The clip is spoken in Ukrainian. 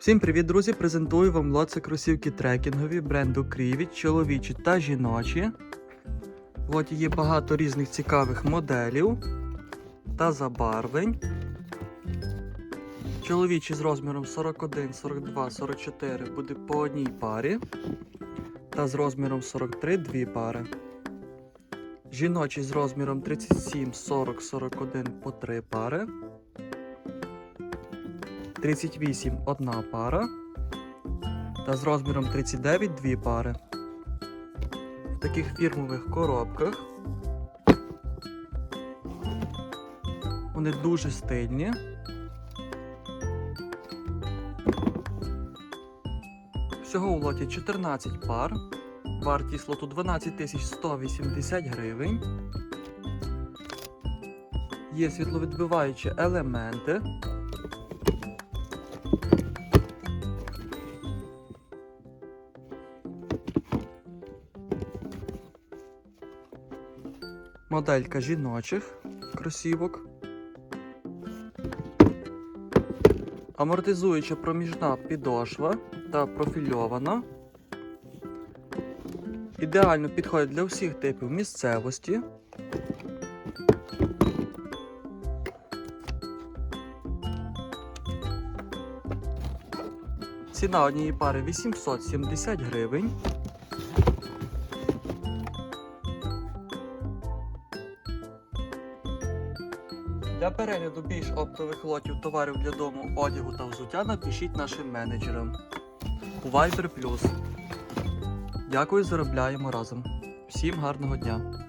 Всім привіт, друзі! Презентую вам лоце кросівки трекінгові бренду Крівіт, чоловічі та жіночі. Лоті є багато різних цікавих моделів та забарвлень. Чоловічі з розміром 41, 42, 44 буде по одній парі. Та з розміром 43 дві пари. Жіночі з розміром 37, 40, 41 по 3 пари. 38 одна пара. Та з розміром 39 дві пари. В таких фірмових коробках. Вони дуже стильні. Всього у лоті 14 пар. Вартість лоту 12 180 гривень. Є світловідбиваючі елементи. Моделька жіночих кросівок. Амортизуюча проміжна підошва та профільована. Ідеально підходить для всіх типів місцевості. Ціна однієї пари 870 гривень. Для перегляду більш оптових лотів товарів для дому, одягу та взуття напишіть нашим менеджерам Viber Plus. Дякую, заробляємо разом. Всім гарного дня!